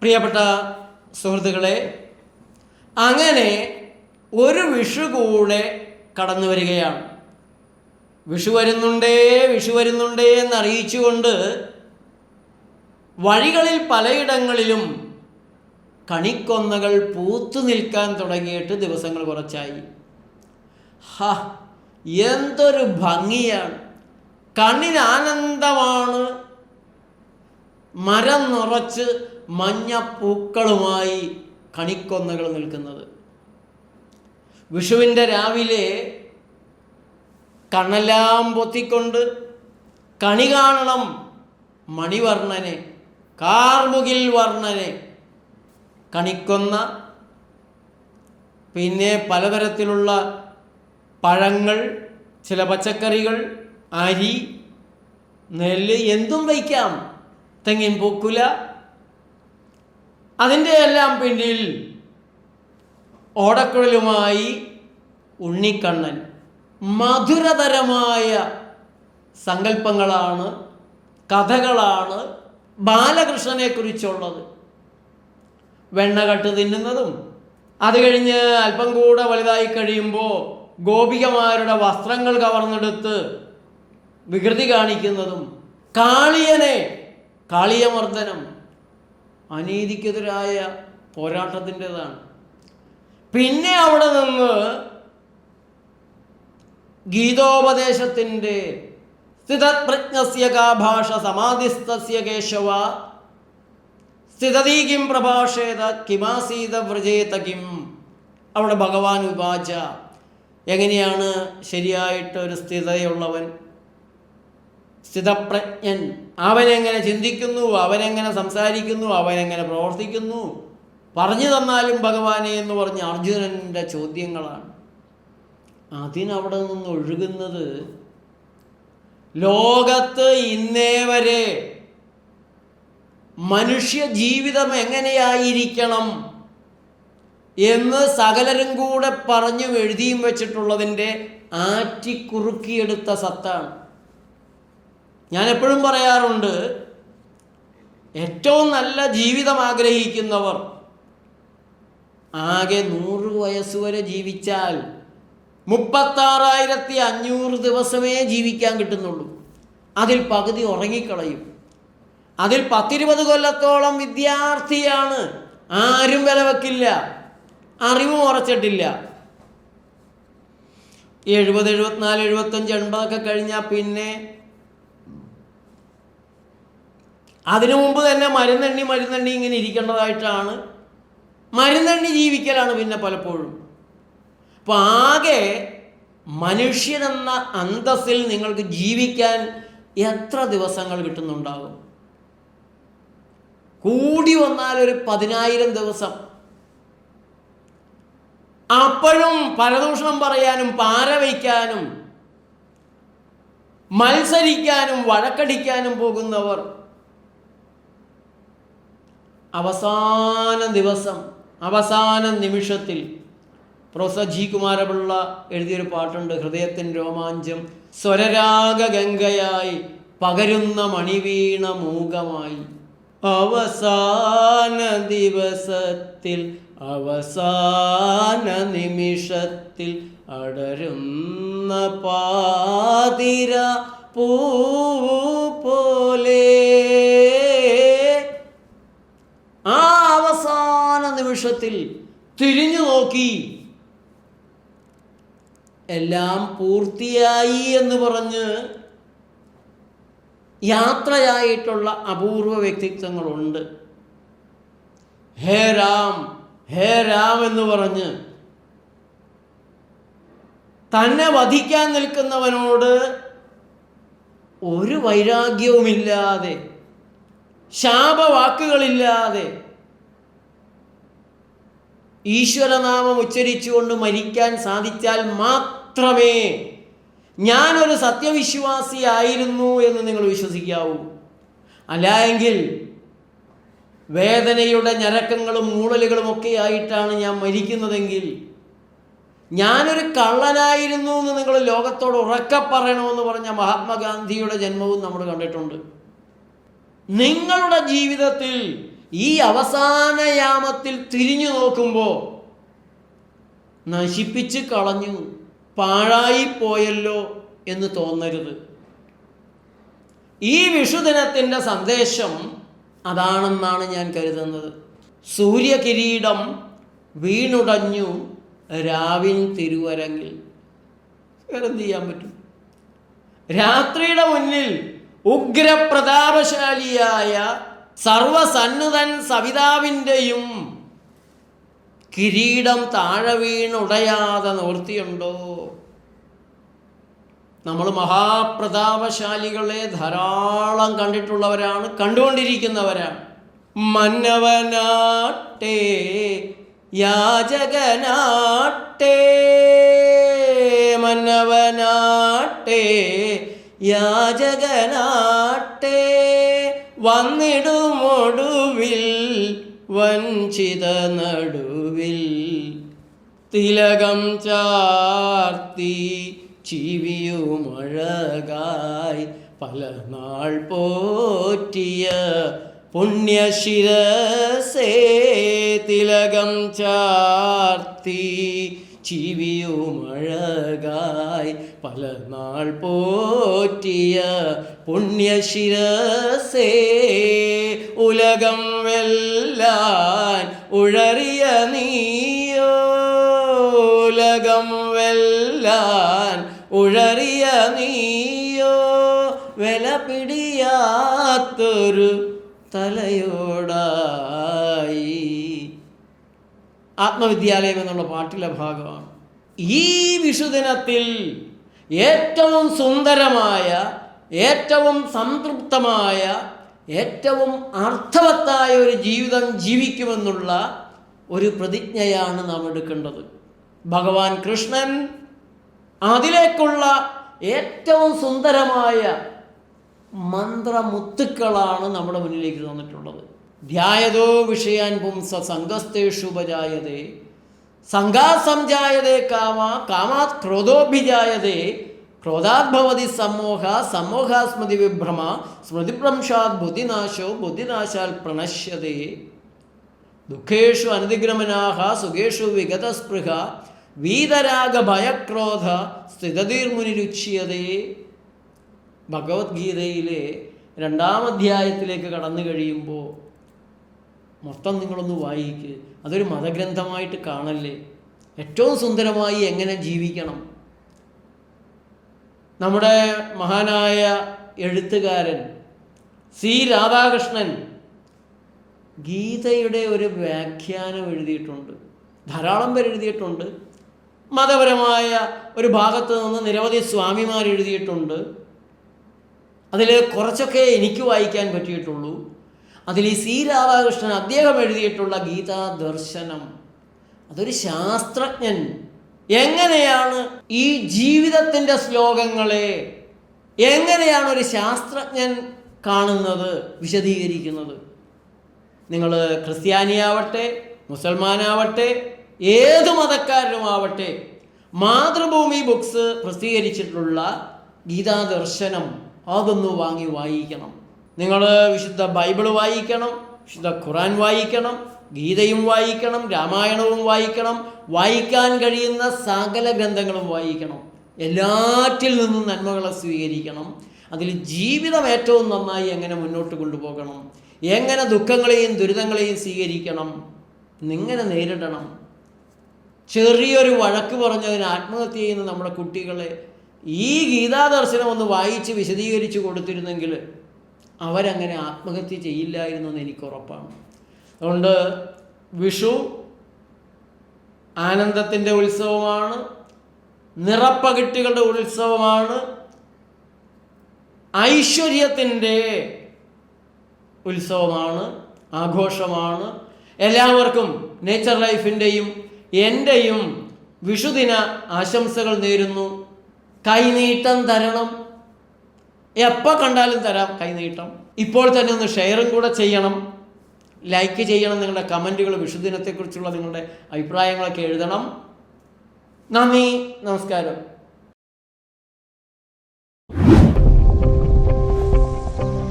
പ്രിയപ്പെട്ട സുഹൃത്തുക്കളെ അങ്ങനെ ഒരു വിഷു കൂടെ കടന്നു വരികയാണ്. വിഷു വരുന്നുണ്ടേ വിഷു വരുന്നുണ്ടേ എന്ന് അറിയിച്ചുകൊണ്ട് വഴികളിൽ പലയിടങ്ങളിലും കണിക്കൊന്നകൾ പൂത്തു നിൽക്കാൻ തുടങ്ങിയിട്ട് ദിവസങ്ങൾ കുറച്ചായി. ഹ എന്തൊരു ഭംഗിയാണ്. കണ്ണിന് ആനന്ദമാണ് മരം നിറച്ച് മഞ്ഞപ്പൂക്കളുമായി കണിക്കൊന്നകൾ നിൽക്കുന്നത്. വിഷുവിന്റെ രാവിലെ കണലാം പൊത്തിക്കൊണ്ട് കണി കാണണം മണിവർണനെ കാർമുകിൽ വർണനെ. കണിക്കൊന്ന പിന്നെ പലതരത്തിലുള്ള പഴങ്ങൾ ചില പച്ചക്കറികൾ അരി നെല്ല് എന്തും വയ്ക്കാം. തെങ്ങിൻ പൂക്കുല അതിന്റെ എല്ലാം പിന്നിൽ ഓടക്കുഴലുമായി ഉണ്ണിക്കണ്ണൻ മധുരതരമായ സങ്കല്പങ്ങളാണ് കഥകളാണ് ബാലകൃഷ്ണനെക്കുറിച്ചുള്ളത് വെണ്ണകട്ട് തിന്നുന്നതും അത് കഴിഞ്ഞ് അല്പം കൂടെ വലുതായി കഴിയുമ്പോൾ ഗോപികമാരുടെ വസ്ത്രങ്ങൾ കവർന്നെടുത്ത് വികൃതി കാണിക്കുന്നതും കാളിയനെ കാളിയമർദ്ദനം അനീതിക്കെതിരായ പോരാട്ടത്തിന്റെതാണ്. പിന്നെ അവിടെ നിന്ന് ഗീതോപദേശത്തിന്റെ സ്ഥിതപ്രജ്ഞസ്യ കാഭാഷ സമാധിസ്ഥസ്യ കേശവ സ്ഥിതതീ കിം പ്രഭാഷേത കിമാസീത വ്രജേത കിം. അവിടെ ഭഗവാൻ ഉപാച എങ്ങനെയാണ് ശരിയായിട്ട് ഒരു സ്ഥിതയുള്ളവൻ സ്ഥിതപ്രജ്ഞൻ. അവനെങ്ങനെ ചിന്തിക്കുന്നു അവനെങ്ങനെ സംസാരിക്കുന്നു അവനെങ്ങനെ പ്രവർത്തിക്കുന്നു? പറഞ്ഞു തന്നാലും ഭഗവാനെ എന്ന് പറഞ്ഞ അർജുനന്റെ ചോദ്യങ്ങളാണ്. അതിനവിടെ നിന്ന് ഒഴുകുന്നത് ലോകത്ത് ഇന്നേ വരെ മനുഷ്യ ജീവിതം എങ്ങനെയായിരിക്കണം എന്ന് സകലരും കൂടെ പറഞ്ഞു എഴുതിയും വെച്ചിട്ടുള്ളതിന്റെ ആറ്റിക്കുറുക്കിയെടുത്ത സത്താണ്. ഞാൻ എപ്പോഴും പറയാറുണ്ട് ഏറ്റവും നല്ല ജീവിതം ആഗ്രഹിക്കുന്നവർ ആകെ നൂറ് വയസ്സ് വരെ ജീവിച്ചാൽ മുപ്പത്താറായിരത്തി അഞ്ഞൂറ് ദിവസമേ ജീവിക്കാൻ കിട്ടുന്നുള്ളൂ. അതിൽ പകുതി ഉറങ്ങിക്കളയും. അതിൽ പത്തിരുപത് കൊല്ലത്തോളം വിദ്യാർത്ഥിയാണ് ആരും വില വെക്കില്ല അറിവും ഉറച്ചിട്ടില്ല. എഴുപത് എഴുപത്തിനാല് എഴുപത്തഞ്ച് എൺപതൊക്കെ കഴിഞ്ഞാൽ പിന്നെ അതിനു മുമ്പ് തന്നെ മരുന്നെണ്ണി മരുന്നെണ്ണി ഇങ്ങനെ ഇരിക്കേണ്ടതായിട്ടാണ്. മരുന്നെണ്ണി ജീവിക്കലാണ് പിന്നെ പലപ്പോഴും. അപ്പോൾ ആകെ മനുഷ്യനെന്ന അന്തസ്സിൽ നിങ്ങൾക്ക് ജീവിക്കാൻ എത്ര ദിവസങ്ങൾ കിട്ടുന്നുണ്ടാകും? കൂടി വന്നാൽ ഒരു പതിനായിരം ദിവസം. അപ്പോഴും പരദൂഷണം പറയാനും പാര വയ്ക്കാനും മത്സരിക്കാനും വഴക്കടിക്കാനും പോകുന്നവർ അവസാന ദിവസം അവസാന നിമിഷത്തിൽ പ്രൊഫസർ ജി കുമാരപിള്ള എഴുതിയൊരു പാട്ടുണ്ട്. ഹൃദയത്തിൻ രോമാഞ്ചം സ്വരരാഗ ഗംഗയായി പകരുന്ന മണിവീണ മൂകമായി. അവസാന ദിവസത്തിൽ അവസാന നിമിഷത്തിൽ അടരുന്ന പാതിര പൂ പോലെ ആ അവസാന നിമിഷത്തിൽ തിരിഞ്ഞു നോക്കി. എല്ലാം പൂർത്തിയായി എന്ന് പറഞ്ഞ് യാത്രയായിട്ടുള്ള അപൂർവ വ്യക്തിത്വങ്ങളുണ്ട്. ഹേ രാം ഹേ രാം എന്ന് പറഞ്ഞ് തന്നെ വധിക്കാൻ നിൽക്കുന്നവനോട് ഒരു വൈരാഗ്യവുമില്ലാതെ ശാപവാക്കുകളില്ലാതെ ഈശ്വരനാമം ഉച്ചരിച്ചുകൊണ്ട് മരിക്കാൻ സാധിച്ചാൽ മാത്രമേ ഞാനൊരു സത്യവിശ്വാസിയായിരുന്നു എന്ന് നിങ്ങൾ വിശ്വസിക്കാവൂ. അല്ല എങ്കിൽ വേദനയുടെ ഞരക്കങ്ങളും മൂളലുകളും ഒക്കെ ആയിട്ടാണ് ഞാൻ മരിക്കുന്നതെങ്കിൽ ഞാനൊരു കള്ളനായിരുന്നു എന്ന് നിങ്ങൾ ലോകത്തോട് ഉറക്കെ പറയണമെന്ന് പറഞ്ഞ മഹാത്മാഗാന്ധിയുടെ ജന്മവും നമ്മൾ കണ്ടിട്ടുണ്ട്. നിങ്ങളുടെ ജീവിതത്തിൽ ഈ അവസാന യാമത്തിൽ തിരിഞ്ഞു നോക്കുമ്പോൾ നശിപ്പിച്ച് കളഞ്ഞു പാഴായി പോയല്ലോ എന്ന് തോന്നരുത്. ഈ വിഷുദിനത്തിന്റെ സന്ദേശം അതാണെന്നാണ് ഞാൻ കരുതുന്നത്. സൂര്യകിരീടം വീണുടഞ്ഞു രാവിൻ തിരുവരങ്ങിൽ. വേറെന്ത് ചെയ്യാൻ പറ്റും? രാത്രിയുടെ മുന്നിൽ ഉഗ്രപ്രതാപശാലിയായ സർവസന്നതൻ സവിതാവിന്റെയും കിരീടം താഴെ വീണുടയാതെ നിവൃത്തിയുണ്ടോ? നമ്മൾ മഹാപ്രതാപശാലികളെ ധാരാളം കണ്ടിട്ടുള്ളവരാണ് കണ്ടുകൊണ്ടിരിക്കുന്നവരാണ്. മന്നവനാട്ടേ യാചകനാട്ടേ മന്നവനാട്ടേ യാചകനാട്ടേ വന്നിടുമൊടുവിൽ വഞ്ചിത നടുവിൽ തിലകം ചാർത്തി ചിവിയുമഴകായി പല നാൾ പോറ്റിയ പുണ്യശിരസേ തിലകം ചാർത്തി ചീവിയുമഴകായി പല നാൾ പോറ്റിയ പുണ്യശിരസേ ഉലകം വെല്ലാൻ ഉഴറിയ നീയോ? ഉലകം വെല്ലാൻ ഉഴറിയ നീയോ? വില പിടിയാത്തൊരു തലയോടായി. ആത്മവിദ്യാലയം എന്നുള്ള പാട്ടിലെ ഭാഗമാണ്. ഈ വിഷുദിനത്തിൽ ഏറ്റവും സുന്ദരമായ ഏറ്റവും സംതൃപ്തമായ ഏറ്റവും അർത്ഥവത്തായ ഒരു ജീവിതം ജീവിക്കുമെന്നുള്ള ഒരു പ്രതിജ്ഞയാണ് നാം എടുക്കേണ്ടത്. ഭഗവാൻ കൃഷ്ണൻ അതിലേക്കുള്ള ഏറ്റവും സുന്ദരമായ മന്ത്രമുത്തുക്കളാണ് നമ്മുടെ മുന്നിലേക്ക് തന്നിട്ടുള്ളത്. ധ്യായതോ വിഷയാൻ പുംസ സംഘസ്തേഷുപജായതേ സംഘാസംജായതേ കാമ കാമാത് ക്രോധോഭിജായതേ ക്രോധാത് ഭവതി സമ്മോഹ സ്മൃതി വിഭ്രമ സ്മൃതിഭ്രംശാത് ബുദ്ധിനാശോ ബുദ്ധിനാശാൽ പ്രണശ്യതേ. ദുഃഖേഷു അനതിഗ്രമനാഹ സുഖേഷു വിഗതസ്പൃഹ വീതരാഗ ഭയക്രോധ സ്ഥിതതീർമുനിരുച്യതേ ഭഗവത്ഗീതയിലെ രണ്ടാം അധ്യായത്തിലേക്ക് കടന്നു കഴിയുമ്പോൾ മൊത്തം നിങ്ങളൊന്ന് വായിക്ക്. അതൊരു മതഗ്രന്ഥമായിട്ട് കാണല്ലേ? ഏറ്റവും സുന്ദരമായി എങ്ങനെ ജീവിക്കണം? നമ്മുടെ മഹാനായ എഴുത്തുകാരൻ സി രാധാകൃഷ്ണൻ ഗീതയുടെ ഒരു വ്യാഖ്യാനം എഴുതിയിട്ടുണ്ട്. ധാരാളം പേർ എഴുതിയിട്ടുണ്ട്. മതപരമായ ഒരു ഭാഗത്ത് നിന്ന് നിരവധി സ്വാമിമാർ എഴുതിയിട്ടുണ്ട്. അതിൽ കുറച്ചൊക്കെ എനിക്ക് വായിക്കാൻ പറ്റിയിട്ടുള്ളൂ. അതിൽ ഈ സി രാധാകൃഷ്ണൻ അദ്ദേഹം എഴുതിയിട്ടുള്ള ഗീതാ ദർശനം അതൊരു ശാസ്ത്രജ്ഞൻ. എങ്ങനെയാണ് ഈ ജീവിതത്തിന്റെ ശ്ലോകങ്ങളെ എങ്ങനെയാണ് ഒരു ശാസ്ത്രജ്ഞൻ കാണുന്നത് വിശദീകരിക്കുന്നത്? നിങ്ങൾ ക്രിസ്ത്യാനിയാവട്ടെ മുസൽമാനാവട്ടെ ഏത് മതക്കാരനുമാവട്ടെ മാതൃഭൂമി ബുക്സ് പ്രസിദ്ധീകരിച്ചിട്ടുള്ള ഗീതാദർശനം അതൊന്ന് വാങ്ങി വായിക്കണം. നിങ്ങൾ വിശുദ്ധ ബൈബിൾ വായിക്കണം വിശുദ്ധ ഖുറാൻ വായിക്കണം ഗീതയും വായിക്കണം രാമായണവും വായിക്കണം വായിക്കാൻ കഴിയുന്ന സകല ഗ്രന്ഥങ്ങളും വായിക്കണം. എല്ലാറ്റിൽ നിന്നും നന്മകളെ സ്വീകരിക്കണം. അതിൽ ജീവിതം ഏറ്റവും നന്നായി എങ്ങനെ മുന്നോട്ട് കൊണ്ടുപോകണം? എങ്ങനെ ദുഃഖങ്ങളെയും ദുരിതങ്ങളെയും സ്വീകരിക്കണം? നിങ്ങനെ നേരിടണം. ചെറിയൊരു വഴക്ക് പറഞ്ഞതിന് ആത്മഹത്യ ചെയ്യുന്ന നമ്മുടെ കുട്ടികളെ ഈ ഗീതാദർശനം ഒന്ന് വായിച്ച് വിശദീകരിച്ച് കൊടുത്തിരുന്നെങ്കിൽ അവരങ്ങനെ ആത്മഹത്യ ചെയ്യില്ലായിരുന്നു എന്ന് എനിക്ക് ഉറപ്പാണ്. അതുകൊണ്ട് വിഷു ആനന്ദത്തിന്റെ ഉത്സവമാണ് നിറപ്പകിട്ടുകളുടെ ഉത്സവമാണ് ഐശ്വര്യത്തിന്റെ ഉത്സവമാണ് ആഘോഷമാണ്. എല്ലാവർക്കും നേച്ചർ ലൈഫിന്റെയും എന്റെയും വിഷുദിന ആശംസകൾ നേരുന്നു. കൈനീട്ടം തരണം. എപ്പോൾ കണ്ടാലും തരാം കൈനീട്ടം ഇപ്പോൾ തന്നെ ഒന്ന് ഷെയറും കൂടെ ചെയ്യണം. ലൈക്ക് ചെയ്യണം നിങ്ങളുടെ കമന്റുകൾ വിഷുദിനത്തെക്കുറിച്ചുള്ള നിങ്ങളുടെ അഭിപ്രായങ്ങളൊക്കെ എഴുതണം. നന്ദി നമസ്കാരം.